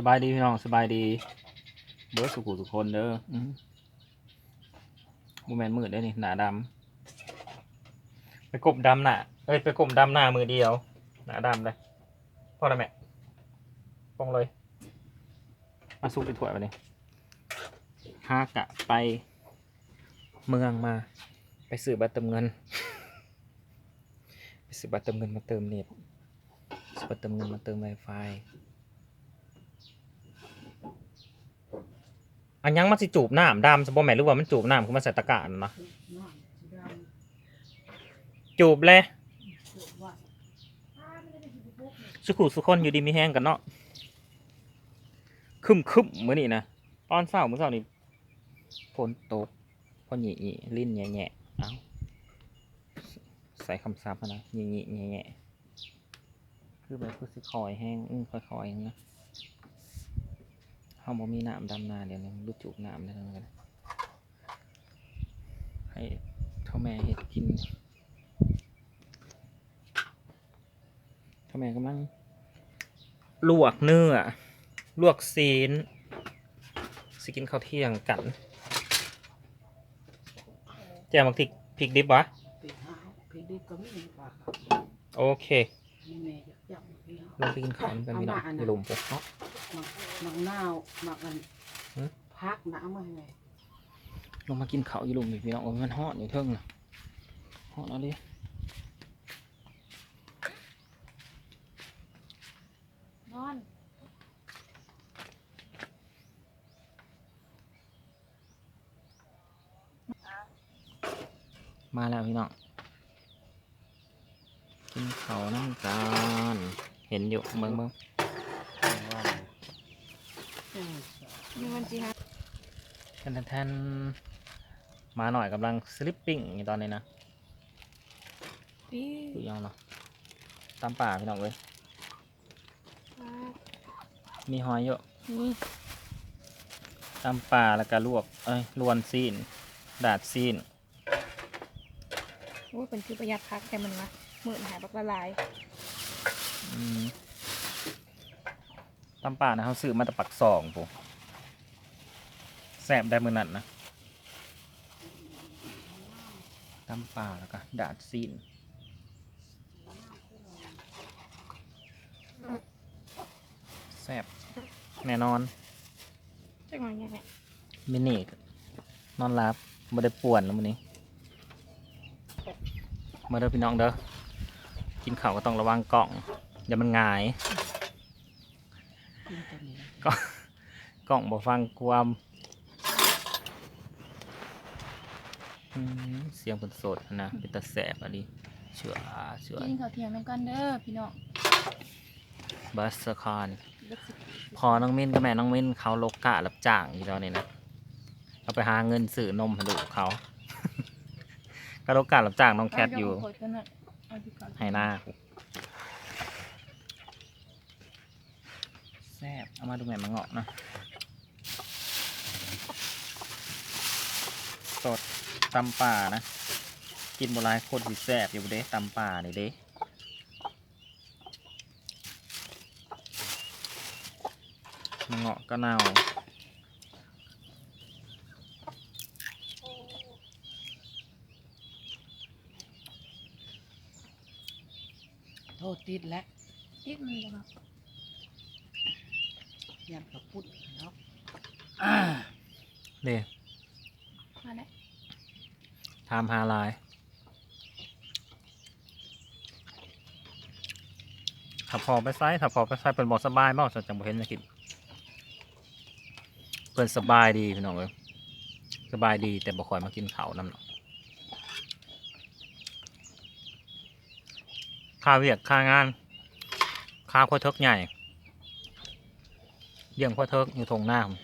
สบายดีพี่น้องสบายดี เบิร์สุขุสุคนเด้ออืมบูแมนมืดได้อนี่หนาดำไปกบดำหนาเอ้ยไปกบดำหน้ามือเดียว หนาดำเลยพ่อแล้วแม่ปองเลย มาซุกไปถ้วยไปเลยห้ากะไป เมืองมา ไปซื้อบัตรเติมเงิน ไปซื้อบัตรเติมเงินมาเติมเน็ตบัตรเติมเงินมาเติม Wi-Fi อันยังมันสิจูบน้ำดำสมบูรณ์แม่นหรือว่ามันจูบน้ำคือมันใส่ตะกร้ารนะจูบเลยสุขุสุคนอยู่ดีมีแห้งกันเนาะคึมคึมๆมื้อนี้นะตอนเช้าเมื้อเช้านี่ฝนตกพอหยีหยีลิ้นแง่ๆเอาใส่คำซับนะหยีหยีแง่ๆคือแบบคือสิคอยแห้งอือค่อยๆนะาบ่มีน้ำดำนาเดี๋ยวนี้รู้จุกน้ำได้แล้วกันให้เท่าแม่เห็ดกินเท่าแม่กำลังลวกเนื้อ ลวกซีนสิกินข้าวเที่ยงกันแจมบักทิกพริกดิบวะปีห้าปีดิบก็ไม่มีปลาครับโอเคมีแม่อยากจับปีห้าลงไปกินข้าวกันพี่น้องในหลุมปุ๊บเนาะ หมักนาวหมักอันหือพักน้ำมาให้แม่ลงมากินข้าวอยู่หลุมอีกพี่น้องโอ้ยมันฮอดอยู่เทิงนะฮอดเอาดินอนมาแล้วพี่น้องกินข้าวน้ำกันเห็นอยู่เบิ่งเบิ่ง มีวันจีฮะแทนแทนมาหน่อยกำลังสลิปปิ้งอยู่ตอนนี้นะปีดูยังเนาะตามป่าพี่น้องเลยมีหอยเยอะนี่ตามป่าแล้วก็ลวก เอ้ยลวนซีน ดาดซีนโอ้ยเป็นคือประหยัดพักแต่มันนะหมื่นหายบักละลาย อืม ตามป่านะเขาซื้อมาแต่ปักสองปุ๊แสบได้มือนั่นนะตามป่าแล้วก็ดาดซีนแสบแน่นอนจักหน่อยยังไงมินินอนรับไม่ได้ป่วนแล้วมื้อนี้ มาเด้อพี่น้องเด้อกินข้าวก็ต้องระวังกล่องอย่ามันหงายกินตัวนี้ ก็กล่องบ่ฟังความอืมเสียงเป็นสดนะเป็นตาแสบอันนี้เชื่อเชื่อกินข้าวเที่ยงน้ำกันเด้อพี่น้องบัสคอนเลิกสิพอน้องมิ้นกับแม่น้องมิ้นเขาโลกะรับจ้างอยู่แล้วนี่นะเอาไปหาเงินซื้อนมให้ลูกเขาก็โลกะรับจ้างน้องแคทอยู่เาเาขวดกันน่ะเอาดีกว่าให้หน้าแซ่บ เอามาดูแม่มาเงาะนะสดตำป่านะ กินโบราณโคตรสิแซ่บอยู่เด้ตำป่านี่เด้มะเงาะก็เน่าโทษติดแล้วติดมันบ่ครับ ยันกระปุ้นแล้วเด้มาแล้วทามฮาลายถ้าพอไปไซส์ถ้าพอไปไซส์เป็นบอสบายมากจังบ่เห็นจะกินเพิ่นสบายดีพี่น้องเอ้ยสบายดีแต่บ่คอยมากินเขาวนำเนาะค่าเวียกค่างาน ค่าข้อเทิกใหญ่ เยี่ยงข้อเทิกอยู่ทงหน้าผม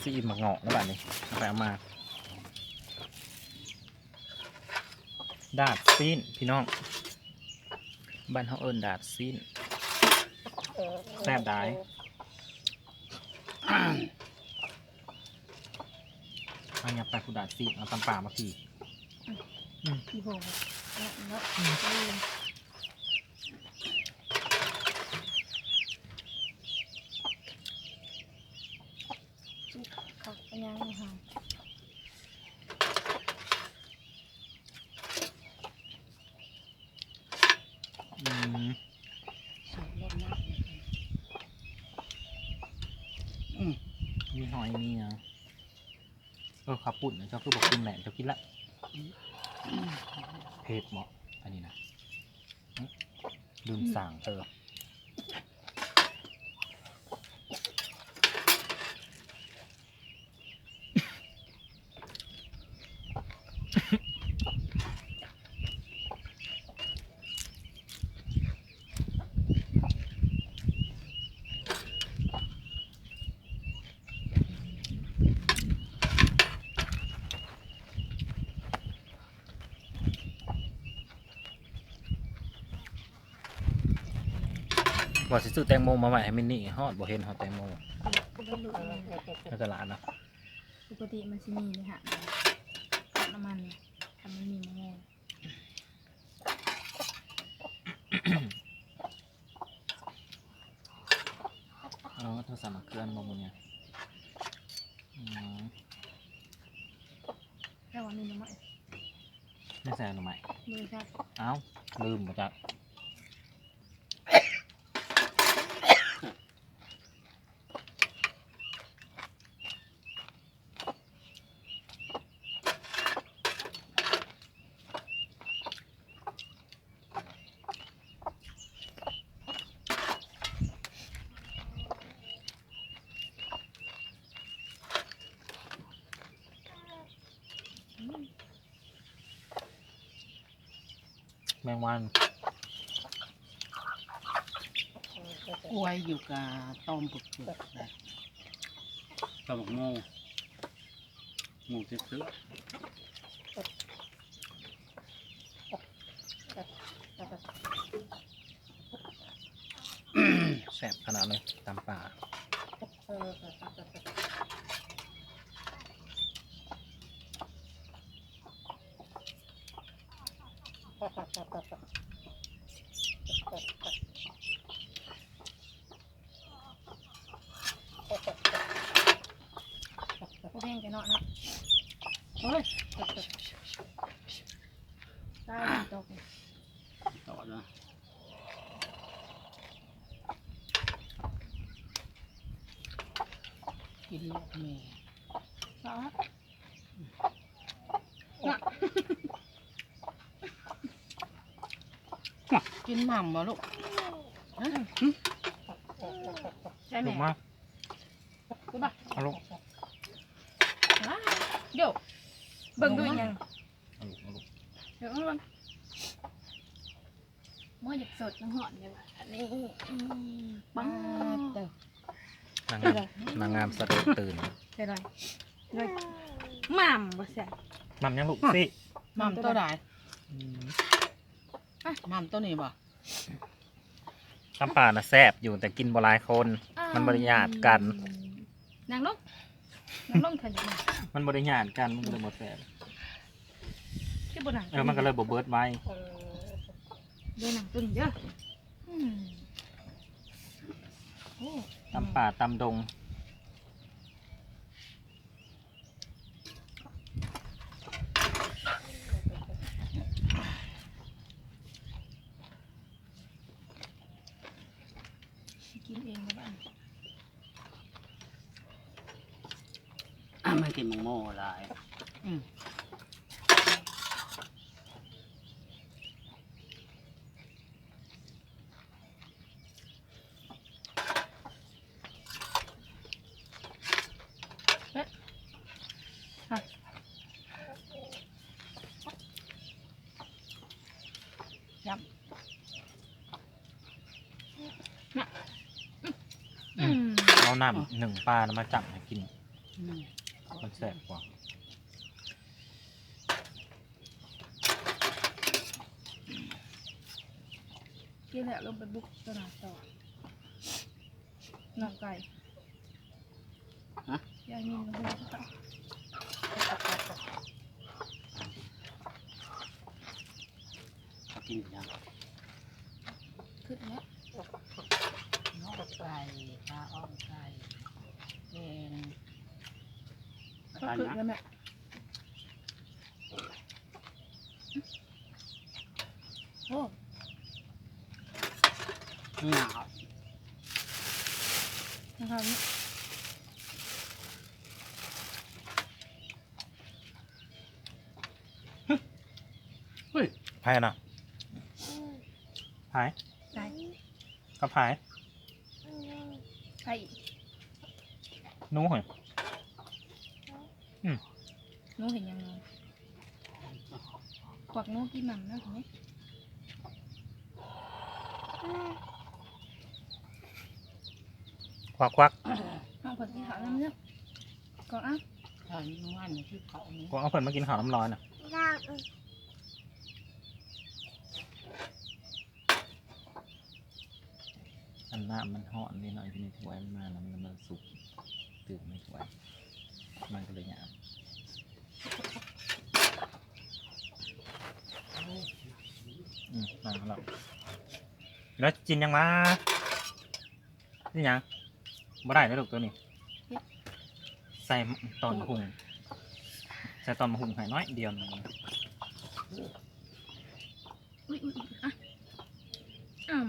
ซีอินหมักเงาะแล้วแบบนี้เอาไปเอามาดาดซีนพี่น้องบ้านเขาเอิญดาดซีนแซ่บได้อันนี้ไปกูดาดซีนเอาตำป่ามาพี่ อืมพี่โบกเนาะขักไปยังไงค่ะมีหอยมีอะเออขับปุ่นนะเจ้าคือบอกกินแหลมเจ้ากินละ เพจเหมาะอันนี้นะลืมสั่งเออ ว่าสิซื้อแตงโมมาไว้ให้มินนี่ฮอดบ่เห็นฮอดแตงโมก็ไม่รู้เลยในตลาดนะปกติมันจะมีเลยค่ะตัดน้ำมันเนี่ยทำมันมีมะม่วงเอาโทรศัพท์มาเคลื่อนบ่มึงเนี่ยอืมแต่ว่ามีน้ำมันไม่ใส่หน่อไม้เลยครับเอ้าลืมบ่จัก แมงวันกล้วยอยู่กับต้มปึกๆนะตำบักโมหมูที่ซื้อแสบขนาดเลยตามป่า พวกแห้งกันเนาะเนาะเฮ้ยใต้มันตกต่อนะกินลูกแม่สอง กินหม่ำบ่ลูกฮะใช่ไหมลูกมารู้ป่ะเอาลูกว้าเดี๋ยวเบิ่งดูอีกยังเอาลูกเอาลูกเดี๋ยวเอาลงหม้อหยิบสดน้ำหอมเนี่ยว่ะอันนี้อืมปังเด้อนางงามนางงามสะดุดตื่นใส่หน่อยเลยหม่ำบ่แซ่บมัมยังลูกสิหม่ำตัวใดอื มหม่ำตัวนี้บ่ตามป่าน่ะแซบอยู่แต่กินบ่หลายคน มันบริญาตกัน นางลงนางลงเถอะจ้ะมันบริญาตกันมันก็เลยบ่แซบที่บนหนังเออมันก็เลยบ่เบิดไว้เดี๋ยวหนังตึงเด้ออืมโอ้ตามป่าตามดง กินเองก็บ้าง ไม่กินหมูโม่หลาย อืม อืม เอา น้ำหนึ่งปลาน่ะมาจับให้กินอืมมันแสบกว่ากินแล้วลงไปบุกตลาดต่อหนังไก่ฮะ ยายมีนกับเพื่อนเขา กินยัง ขึ้นแล้ว นอกไก่ปลาอ้อมไก่แกง ก็ ขึ้นแล้วแม่โอ้หนาวนะครับนี่เฮ้ยพายนะพายไก่ก็พายไก่หนู้หอย หนูเห็นยังไงกวักหนูกี่หม่ำนะเห็นไหมควักควักเอาผัดที่ขาวน้ำเนื้อก่อนอะทานนวลที่เขานี้กูเอาเพิ่นมากินข้าวน้ำร้อนอะอันน้ำมันห่อนนิดหน่อยที่นี่ถวยมันมาแล้วมันมันสุกตื่นไม่ถวยมันก็เลยหยาบอืม นั่งแล้วแล้วจินยังมานี่ยังบ่ได้แล้วลูกตัวนี้ ใส่ตอนหุงใส่ตอนหุงให้น้อยเดียวหนึงอุ้ยอุ้ยอุ๊ยอะอืม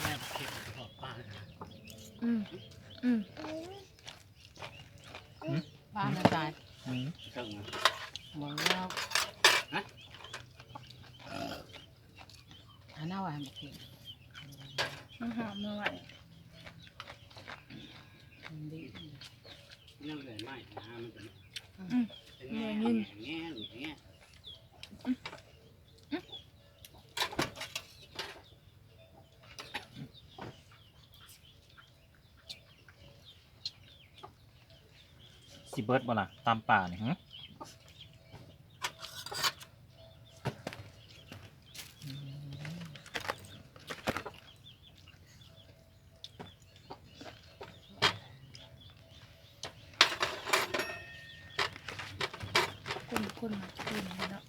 แม่เก็บขอบป้าอืมอืม ป้าน่ะตายอืมเชิงนะหมดแล้วอันน่าว่าให้มากินมันหอมมือไหวมันดีนั่งเลยไม่นะมันเป็นอืมแง่แง่แง่แง่ สิเบิร์ดบ่ล่ะตามป่าเนี่ยฮะอืมคนคนมากินเนาะ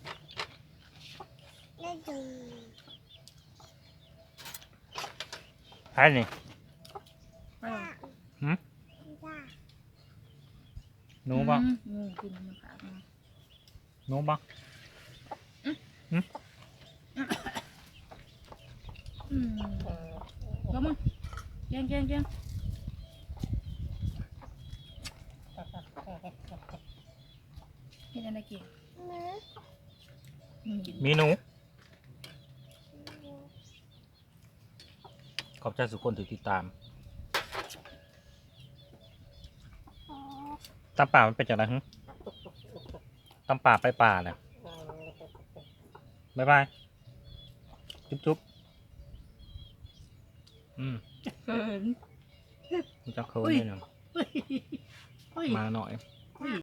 ใช่นี่ ไปเลย หืม หนูบ่อืมงูกินมันผ่ามาหนูบ่อืมก็มึงแกงแกงแกงเห็นอะไรเกี่ยวมึงกินมีหนู ขอบใจสุกคนที่ติดตาม ตามป่ามันเป็นจากไหนฮึตามป่าไปป่าเนี่ยบายบาย จุ๊บจุ๊บอืมเกินมันจะเคิร์นอุ้ยนิดหนึ่งเฮ้ยเฮ้ยมาหน่อยเ